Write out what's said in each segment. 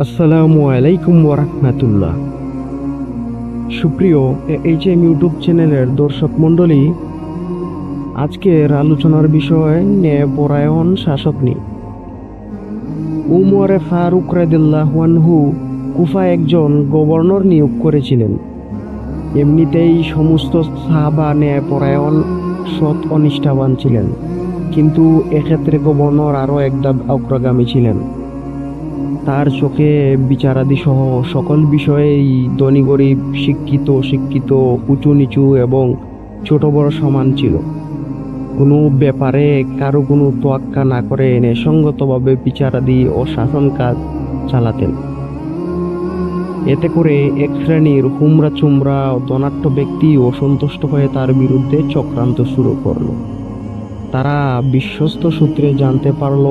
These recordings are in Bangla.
আসসালামু আলাইকুম ওরহমাতুল্লাহ সুপ্রিয় এইচ এম ইউটিউব চ্যানেলের দর্শক মণ্ডলী, আজকের আলোচনার বিষয় ন্যায়পরায়ণ শাসক নিয়ে। উমরে ফারুক রাদিল্লাহানহু কুফা একজন গভর্নর নিয়োগ করেছিলেন। এমনিতেই সমস্ত সাহাবা ন্যায়পরায়ণ সৎ অনিষ্ঠাবান ছিলেন। কিন্তু এক্ষেত্রে গভর্নর আরও একদম অগ্রগামী ছিলেন। তার চোখে বিচারাদি সহ সকল বিষয়েই ধনী, গরিব, শিক্ষিত শিক্ষিত উঁচু, নিচু এবং ছোট, বড় সমান ছিল। কোনো ব্যাপারে কারও কোনো তোয়াক্কা না করে ন্যায়সঙ্গতভাবে বিচারাদি ও শাসন কাজ চালাতেন। এতে করে এক শ্রেণির হুমরা চুমরা ও ধনাঢ্য ব্যক্তি অসন্তুষ্ট হয়ে তার বিরুদ্ধে চক্রান্ত শুরু করল। তারা বিশ্বস্ত সূত্রে জানতে পারল,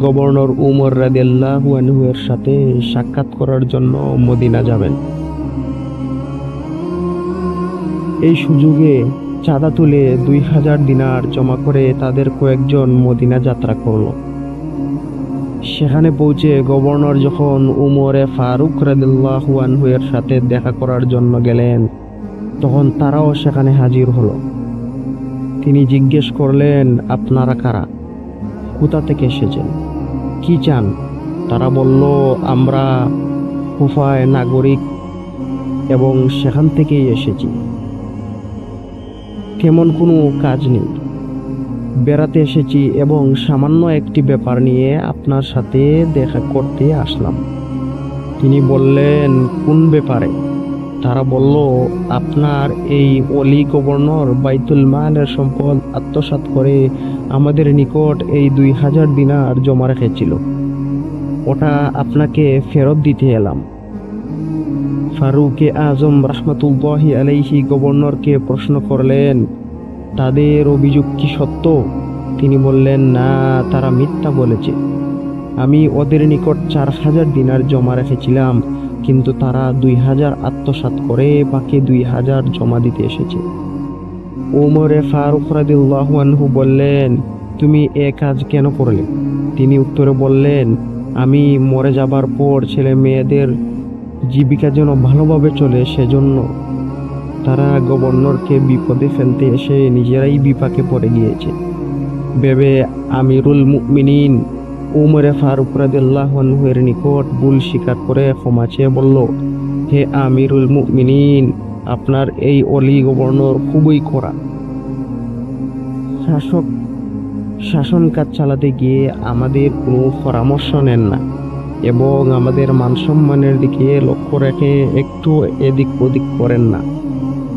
গভর্নর উমর রাদিয়াল্লাহু আনহু এর সাথে সাক্ষাৎ করার জন্য মদিনা যাবেন। এই সুযোগে চাঁদা তুলে দুই হাজার দিনার জমা করে তাদের কয়েকজন মদিনা যাত্রা করল। সেখানে পৌঁছে গভর্নর যখন উমরে ফারুক রাদিল্লাহু এর সাথে দেখা করার জন্য গেলেন, তখন তারাও সেখানে হাজির হলো। তিনি জিজ্ঞেস করলেন, আপনারা কারা? কোথা থেকে এসেছেন? কি চান? তারা বলল, আমরা কুফায় নাগরিক এবং সেখান থেকেই এসেছি। তেমন কোনো কাজ নেই। বেড়াতে এসেছি এবং সামান্য একটি ব্যাপার নিয়ে আপনার সাথে দেখা করতে আসলাম। তিনি বললেন, কোন ব্যাপারে? তারা বলল, আপনার এই অলি গভর্নর বাইতুল মালের সম্পদ আত্মসাৎ করে আমাদের নিকট এই দুই হাজার দিনার জমা রেখেছিল। ওটা আপনাকে ফেরত দিতে এলাম। ফারুকে আজম রহমতুল্লাহি আলাইহি গভর্নরকে প্রশ্ন করলেন, তাদের অভিযোগ কি সত্য? তিনি বললেন, না, তারা মিথ্যা বলেছে। আমি ওদের নিকট চার হাজার দিনার জমা রেখেছিলাম। কিন্তু তারা দুই হাজার আত্মসাৎ করে বাকি দুই হাজার জমা দিতে এসেছে। ওমরে ফারুক রাদিল্লাহু আনহু বললেন, তুমি এ কাজ কেন করলে? তিনি উত্তরে বললেন, আমি মরে যাবার পর ছেলে মেয়েদের জীবিকা যেন ভালোভাবে চলে সেজন্য। তারা গভর্নরকে বিপদে ফেলতে এসে নিজেরাই বিপাকে পড়ে গিয়েছে। ভেবে আমিরুল মুমিনিন উমরে ফারুক রাদিল্লাহর নিকট ভুল স্বীকার করে ক্ষমা চেয়ে বলল, হে আমিরুল মুমিনিন, আপনার এই অলি গভর্নর খুবই কড়া শাসক শাসন কাজ চালাতে গিয়ে আমাদের কোনো পরামর্শ নেন না এবং আমাদের মানসম্মানের দিকে লক্ষ্য রেখে একটু এদিক ওদিক করেন না।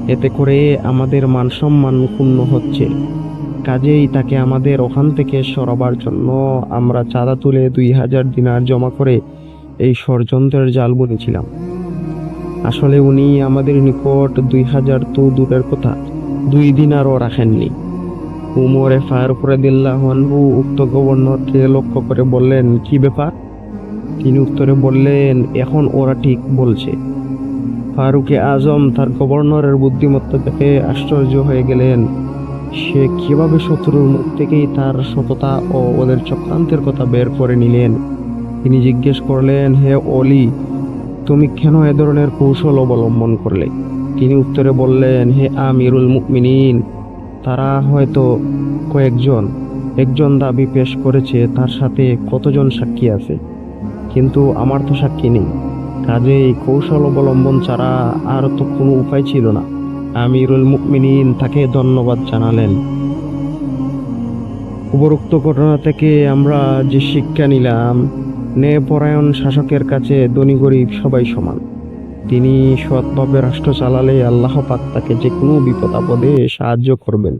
এতে করে আমাদের মানসম্মান ক্ষুণ্ণ হচ্ছে। কাজেই তাকে আমাদের ওখান থেকে সরাবার জন্য আমরা চাঁদা তুলে দুই হাজার দিনার জমা করে এই ষড়যন্ত্রের জাল বুনেছিলাম। আসলে উনি আমাদের নিকট দুই হাজার তো দূরের কথা, দুই দিনারও রাখেননি। উমরে ফারুক রাদিল্লাহু উক্ত গভর্নরকে লক্ষ্য করে বললেন, কি ব্যাপার? তিনি উত্তরে বললেন, এখন ওরা ঠিক বলছে। ফারুকে আজম তার গভর্নরের বুদ্ধিমত্তা দেখে আশ্চর্য হয়ে গেলেন। সে কীভাবে শত্রুর মুখ থেকেই তার সততা ও ওদের চক্রান্তের কথা বের করে নিলেন? তিনি জিজ্ঞেস করলেন, হে অলি, তুমি কেন এ ধরনের কৌশল অবলম্বন করলে? তিনি উত্তরে বললেন, হে আমিরুল মুমিনিন, তারা হয়তো কয়েকজন, একজন দাবি পেশ করেছে, তার সাথে কতজন সাক্ষী আছে? কিন্তু আমার তো সাক্ষী নেই। কাজেই কৌশল অবলম্বন ছাড়া আর তো কোনো উপায় ছিল না। আমিরুল মুকমিনিন তাকে ধন্যবাদ জানালেন। উপরোক্ত ঘটনা থেকে আমরা যে শিক্ষা নিলাম নেপরায়ণ শাসকের কাছে ধনী গরিব সবাই সমান। তিনি সৎভাবে রাষ্ট্র চালালে আল্লাহ পাক তাকে যে কোনো বিপদ আপদে সাহায্য করবেন।